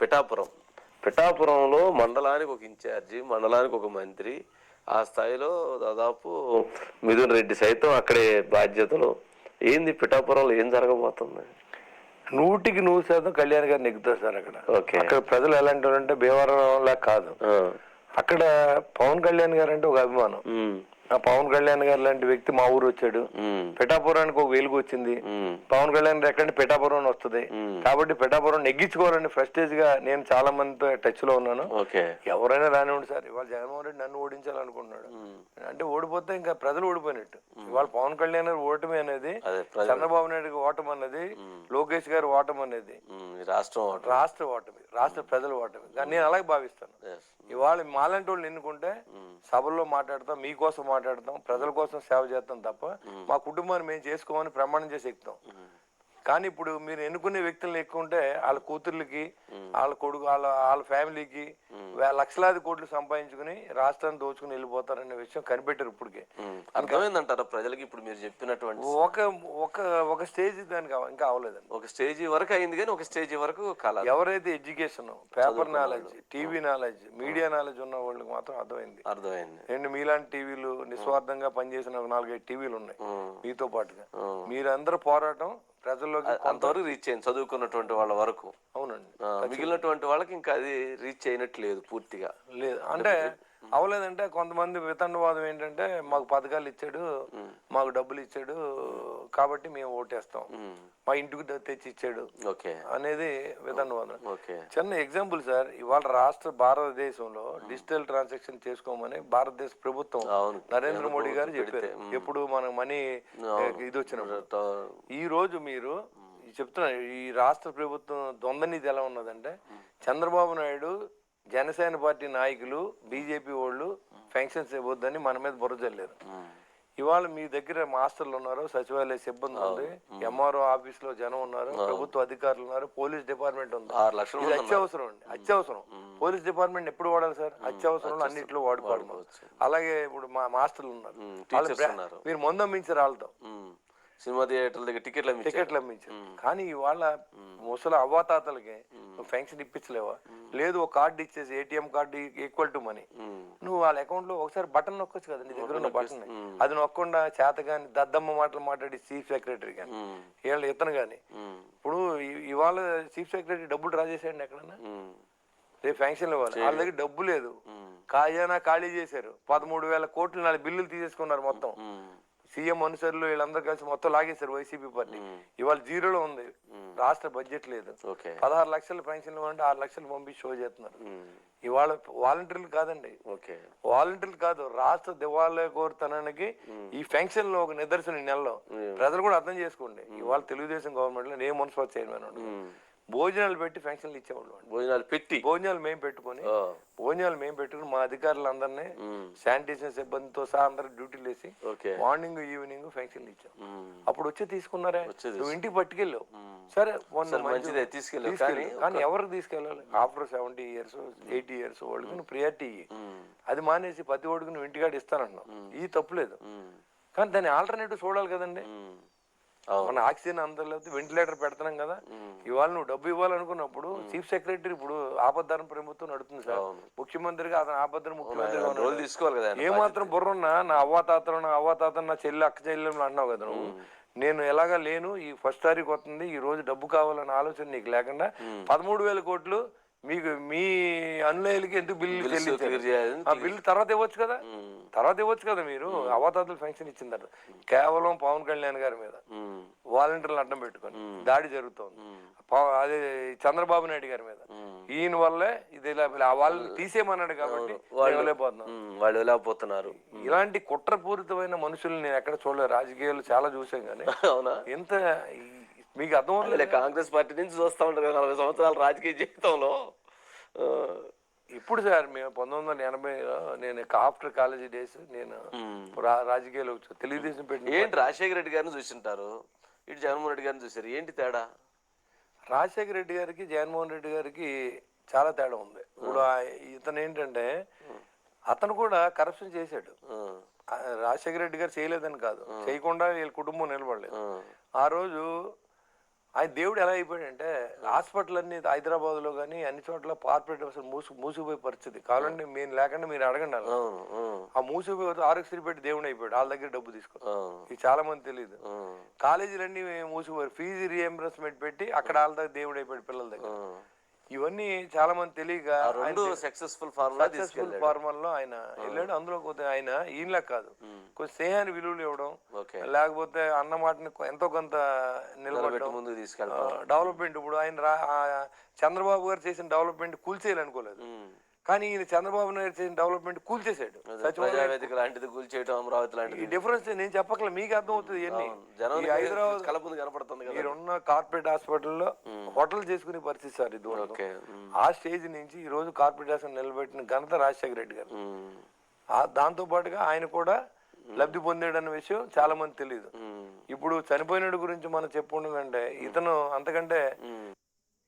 పిఠాపురం. పిఠాపురంలో మండలానికి ఒక ఇన్ఛార్జి మండలానికి ఒక మంత్రి ఆ స్థాయిలో దాదాపు మిథున్ రెడ్డి సైతం అక్కడే బాధ్యతలు. ఏంది పిఠాపురంలో ఏం జరగబోతుంది? నూటికి నూరు శాతం కళ్యాణ్ గారు నెగ్గుతారు సార్ అక్కడ. ఓకే. అక్కడ ప్రజలు ఎలాంటి అంటే భీమవరంలా కాదు. అక్కడ పవన్ కళ్యాణ్ గారు అంటే ఒక అభిమానం. పవన్ కళ్యాణ్ గారు లాంటి వ్యక్తి మా ఊరు వచ్చాడు. పిఠాపురానికి ఒక వెలుగు వచ్చింది. పవన్ కళ్యాణ్ గారు ఎక్కడంటే పిఠాపురం వస్తుంది. కాబట్టి పిఠాపురం నెగ్గించుకోవాలని ఫ్రస్టేజ్గా నేను చాలా మందితో టచ్లో ఉన్నాను ఎవరైనా రానివ్వండి సార్. ఇవాళ జగన్మోహన్ రెడ్డి నన్ను ఓడించాలనుకుంటున్నాడు. అంటే ఓడిపోతే ఇంకా ప్రజలు ఓడిపోయినట్టు. ఇవాళ పవన్ కళ్యాణ్ గారు ఓటమి అనేది చంద్రబాబు నాయుడు ఓటమి అనేది లోకేష్ గారి ఓటమి అనేది రాష్ట్రం. రాష్ట్ర ఓటమి. రాష్ట్ర ప్రజల ఓటమి కానీ నేను అలాగే భావిస్తాను. Yes. ఇవాళ మాలాంటి వాళ్ళు ఎన్నుకుంటే సభల్లో మాట్లాడతాం మీకోసం మాట్లాడతాం ప్రజల కోసం సేవ చేస్తాం తప్ప మా కుటుంబాన్ని మేము చేసుకోమని ప్రమాణం చేసి ఎక్కుతాం. కానీ ఇప్పుడు మీరు ఎన్నుకునే వ్యక్తులను ఎక్కుంటే వాళ్ళ కూతుర్లకి వాళ్ళ కొడుకు వాళ్ళ వాళ్ళ ఫ్యామిలీకి లక్షలాది కోట్లు సంపాదించుకుని రాష్ట్రాన్ని దోచుకుని వెళ్ళిపోతారనే విషయం కనిపెట్టారు ఇప్పటికే. అర్థమైందంటారా ప్రజలకి ఇప్పుడు మీరు చెప్పినటువంటి ఒక ఒక ఒక స్టేజ్ దానికి ఇంకా అవ్వలేదండి ఒక స్టేజీ వరకు అయింది కానీ ఒక స్టేజీ వరకు కళ ఎవరైతే education paper knowledge TV knowledge media knowledge ఉన్న వాళ్ళకి మాత్రం అర్థమైంది. అర్థమైంది. రెండు మీలాంటి టీవీలు నిస్వార్థంగా పనిచేసిన ఒక నాలుగైదు టీవీలు ఉన్నాయి మీతో పాటుగా. మీరందరూ పోరాటం ప్రజల్లోకి అంతవరకు రీచ్ అయింది చదువుకున్నటువంటి వాళ్ళ వరకు. అవునండి. మిగిలినటువంటి వాళ్ళకి ఇంకా అది రీచ్ అయినట్లేదు పూర్తిగా. లేదు. అంటే అవలేదంటే కొంతమంది వితండవాదం ఏంటంటే మాకు పథకాలు ఇచ్చాడు మాకు డబ్బులు ఇచ్చాడు కాబట్టి మేము ఓటేస్తాం. మా ఇంటికి తెచ్చి ఇచ్చాడు ఓకే. అనేది వితండవాదం. ఓకే. చిన్న ఎగ్జాంపుల్ సార్ ఇవాళ రాష్ట్ర భారతదేశంలో డిజిటల్ ట్రాన్సాక్షన్ చేసుకోమని భారతదేశ ప్రభుత్వం నరేంద్ర మోడీ గారు చెప్పారు. ఎప్పుడు మన మనీ ఇది వచ్చినప్పుడు. ట- ఈ రోజు మీరు ఈ చెప్తున్నా ఈ రాష్ట్ర ప్రభుత్వం ద్వంద్వ ఎలా ఉన్నదంటే చంద్రబాబు నాయుడు జనసేన పార్టీ నాయకులు బీజేపీ వాళ్ళు ఫంక్షన్స్ ఇవ్వద్దని మన మీద ఉమ్, ఇవాళ మీ దగ్గర మాస్టర్లు ఉన్నారు సచివాలయ సిబ్బంది ఉంది ఎంఆర్ఓ ఆఫీస్లో జనం ఉన్నారు ప్రభుత్వ అధికారులు ఉన్నారు పోలీస్ డిపార్ట్మెంట్ ఉంది. ఇది. అత్యవసరం అండి అత్యవసరం. పోలీస్ డిపార్ట్మెంట్ ఎప్పుడు వాడాలి సార్? అత్యవసరం. అన్నింటిలో వాడుకోవడం అలాగే ఇప్పుడు మా మాస్టర్లు ఉన్నారు. మీరు మందు అమ్మించారు వాళ్ళతో ఉమ్, సినిమా థియేటర్ల దగ్గర టికెట్లు అమ్మించారు. టికెట్లు అమ్మించారు. కానీ ఇవాళ ముసలి అవ్వాతాతలకి నువ్వు ఫంక్షన్ ఇప్పించలేవా? లేదు ఒక కార్డు ఇచ్చేసి ATM card equal to money నువ్వు వాళ్ళ అకౌంట్లో ఒకసారి బటన్ నొక్కొచ్చు కదా నీ దగ్గర ఉన్న బటన్ అది నొక్కకుండా చేత కానీ దద్దమ్మ మాటలు మాట్లాడి చీఫ్ సెక్రటరీ కానీ ఉమ్, వీళ్ళు ఇతను కానీ ఉమ్, ఇప్పుడు ఇవాళ చీఫ్ సెక్రటరీ డబ్బులు డ్రా చేసేయండి ఎక్కడన్నా? రేపు ఫంక్షన్ ఇవ్వాలి. వాళ్ళ దగ్గర డబ్బు లేదు. ఖజానా ఖాళీ చేశారు. పదమూడు వేల కోట్లు నాలుగు బిల్లులు తీసేసుకున్నారు మొత్తం. సీఎం అనుసరులు వీళ్ళందరూ కలిసి మొత్తం లాగేశారు వైసీపీ పార్టీ. ఇవాళ జీరోలో ఉంది. రాష్ట్ర బడ్జెట్ లేదు. పదహారు లక్షల పెన్షన్లు అంటే ఆరు లక్షలు పంపించి షో చేస్తున్నారు. ఇవాళ వాలంటీర్లు కాదండి. వాలంటీర్లు కాదు రాష్ట్ర దివాళా కోరుతనానికి ఈ ఫంక్షన్లో ఒక నిదర్శనం ఈ నెలలో. ప్రజలు కూడా అర్థం చేసుకోండి. ఇవాళ తెలుగుదేశం గవర్నమెంట్లో నేను మున్సిపల్ చైర్మన్. భోజనాలు పెట్టి ఫంక్షన్లు ఇచ్చేవాళ్ళు. భోజనాలు పెట్టి. భోజనాలు మేము పెట్టుకొని భోజనాలు మేము పెట్టుకుని మా అధికారులందరినీ ఉమ్, శానిటేషన్ సిబ్బందితో సహా అందరు డ్యూటీలు వేసి మార్నింగ్ ఈవినింగ్ ఫంక్షన్లు ఇచ్చాం. అప్పుడు వచ్చి తీసుకున్నారే? నువ్వు ఇంటికి పట్టుకెళ్ళావు. సరే మంచిది. తీసుకెళ్ళావు. తీసుకెళ్ళు. కానీ ఎవరికి తీసుకెళ్ళాలి? After seventy years eighty years వాళ్ళకి నువ్వు ప్రియారిటీ అది మానేసి ప్రతి ఓడికి నువ్వు ఇంటికాడ ఇస్తానంటున్నావు ఇది తప్పులేదు కానీ దాని ఆల్టర్నేటివ్ చూడాలి కదండి. మన ఆక్సిజన్ అందలేదు వెంటిలేటర్ పెడుతున్నాం కదా. ఇవాళ నువ్వు డబ్బు ఇవ్వాలనుకున్నప్పుడు చీఫ్ సెక్రటరీ ఇప్పుడు ఆపద్ధర్మ ప్రభుత్వం నడుతుంది సార్. ముఖ్యమంత్రిగా అతను ఉన్నాడు. రోజులు తీసుకోవాలి కదా. ఏమాత్రం బుర్ర ఉన్నా నా అవ్వాతాతలు నా అవ్వాతాతలు నా చెల్లి అక్క చెల్లెలు అంటున్నావు కదా నువ్వు. నేను ఎలాగా లేను ఈ ఫస్ట్ తారీఖు వస్తుంది ఈ రోజు డబ్బు కావాలన్న ఆలోచన నీకు లేకుండా పదమూడు వేల కోట్లు మీకు మీ అనుయాయులకి ఎందుకు బిల్లు చెల్లించారు? ఆ బిల్లు తర్వాత ఇవ్వచ్చు కదా? తర్వాత ఇవ్వచ్చు కదా మీరు? అవతాతలు ఫంక్షన్ తర్వాత కేవలం పవన్ కళ్యాణ్ గారి మీద. వాలంటీర్లు అడ్డం పెట్టుకొని దాడి జరుగుతోంది. అదే చంద్రబాబు నాయుడు గారి మీద. ఈయన వల్లే ఇది వాళ్ళని తీసేయమన్నాడు కాబట్టి వాళ్ళు వెళ్ళకపోతున్నారు ఇలాంటి కుట్రపూరితమైన మనుషుల్ని నేను ఎక్కడ చూడలేదు. రాజకీయాలు చాలా చూసాం కానీ అవునా? ఎంత మీకు అర్థం అవ్వలేదు కాంగ్రెస్ పార్టీ నుంచి చూస్తా ఉంటారు కదా నలభై సంవత్సరాల రాజకీయ జీవితంలో. ఇప్పుడు సార్ మేము పంతొమ్మిది వందల ఎనభైలో నేను ఆఫ్టర్ కాలేజీ డేస్ నేను రాజకీయాలు వచ్చా తెలుగుదేశం పెట్టిన ఏంటి రాజశేఖర రెడ్డి గారిని చూసింటారు? ఇటు జగన్మోహన్ రెడ్డి గారిని చూసారు ఏంటి తేడా? రాజశేఖర రెడ్డి గారికి జగన్మోహన్ రెడ్డి గారికి చాలా తేడా ఉంది. ఇప్పుడు ఇతను ఏంటంటే అతను కూడా కరప్షన్ చేశాడు. రాజశేఖర రెడ్డి గారు చేయలేదని కాదు. చేయకుండా వీళ్ళ కుటుంబం నిలబడలేదు. ఆ రోజు ఆయన దేవుడు ఎలా అయిపోయాడంటే హాస్పిటల్ అన్ని హైదరాబాద్లో కానీ అన్ని చోట్ల కార్పొరేట్ అసలు మూసు మూసిపోయే పరిస్థితి. కావాలంటే మీరు లేకుండా మీరు అడగండి ఆ. మూసిపోయి ఆరోగ్యశ్రీ పెట్టి దేవుడు అయిపోయాడు. వాళ్ళ దగ్గర డబ్బు తీసుకో. ఇది చాలా మంది తెలియదు కాలేజీలన్నీ మూసిపోయారు. ఫీజు రియంబర్స్మెంట్ పెట్టి అక్కడ వాళ్ళ దగ్గర దేవుడు అయిపోయాడు పిల్లల దగ్గర. ఇవన్నీ చాలా మంది తెలియక రెండు సక్సెస్ఫుల్ ఫార్ములా సక్సెస్ఫుల్లో ఆయన వెళ్ళాడు. అందులో కొద్దిగా ఆయన ఈయనలా కాదు. కొంచెం స్నేహాన్ని విలువలు ఇవ్వడం లేకపోతే అన్న మాటని కొ- ఎంతో కొంత తీసుకెళ్తాం. డెవలప్మెంట్ ఇప్పుడు ఆయన చంద్రబాబు గారు చేసిన డెవలప్మెంట్ కూల్చేయాలనుకోలేదు. కానీ ఈయన చంద్రబాబు నాయుడు చేసిన డెవలప్మెంట్ సచివాలయం ప్రజావేదిక లాంటిది కూల్చేయటం అమరావతి ఈ లాంటిది డిఫరెన్స్ నేను చెప్పకలే మీకు అర్థం అవుతుంది ఈ హైదరాబాద్ ముందు కనపడుతుంది కదా. మీరున్న కార్పొరేట్ హాస్పిటల్లో హోటల్ చేసుకునే పరిస్థితి సార్ ఇది ఆ స్టేజ్ నుంచి ఈ రోజు కార్పొరేట్ హాస్పిటల్ నిలబెట్టిన ఘనత రాజశేఖర రెడ్డి గారు. దాంతో పాటుగా ఆయన కూడా లబ్ధి పొందాడు అన్న విషయం చాలా మంది తెలియదు ఇప్పుడు చనిపోయినడు గురించి మనం చెప్పుకుంటుందంటే ఇతను అంతకంటే.